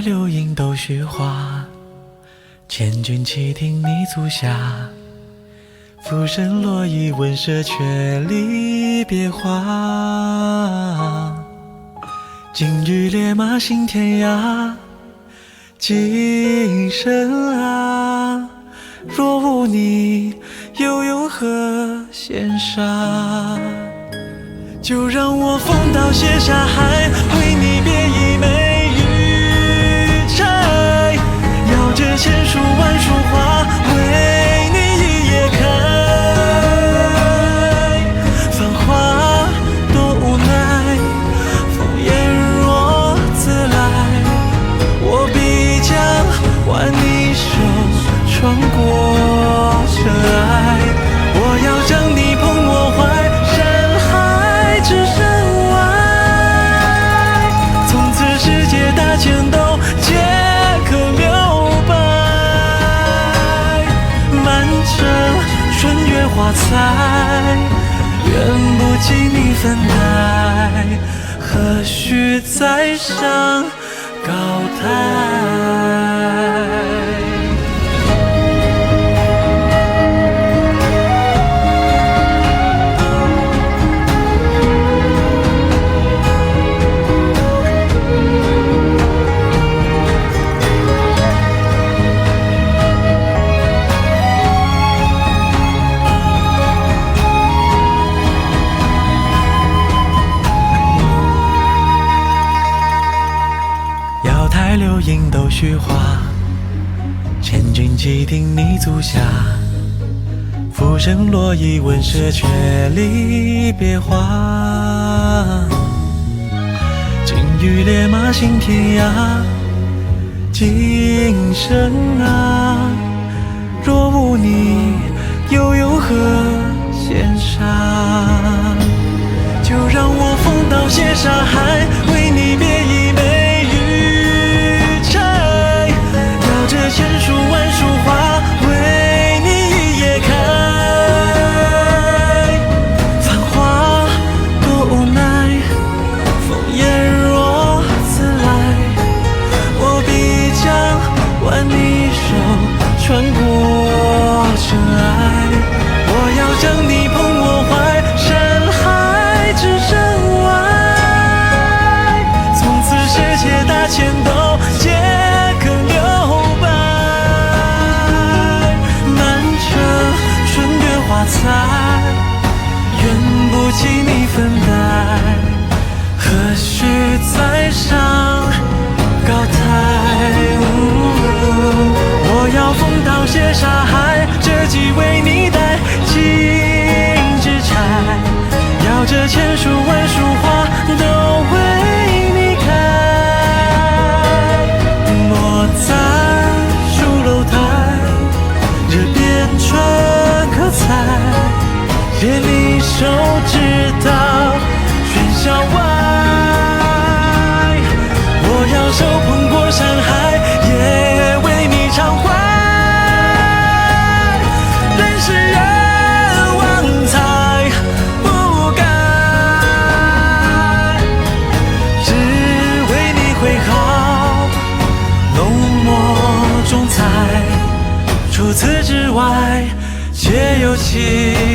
流萤都虚化千军齐听你足下，浮生落衣闻舍却离别话。金玉烈马行天涯，今生啊，若无你，又有何羡煞？就让我风刀写下海，为你别一枚。千树花彩，缘不及你分黛，何须再上高台？流萤都虚化，千军齐听你足下。浮生落衣闻舍却离别话。金玉烈马行天涯，今生啊，若无你，又有何羡煞？就让我风刀写沙海，我要将你这千树万树花都为你开。莫在书楼台，这边春可采，借你手。手捧过山海，也为你常怀。人世浓墨重彩。除此之外，皆有其。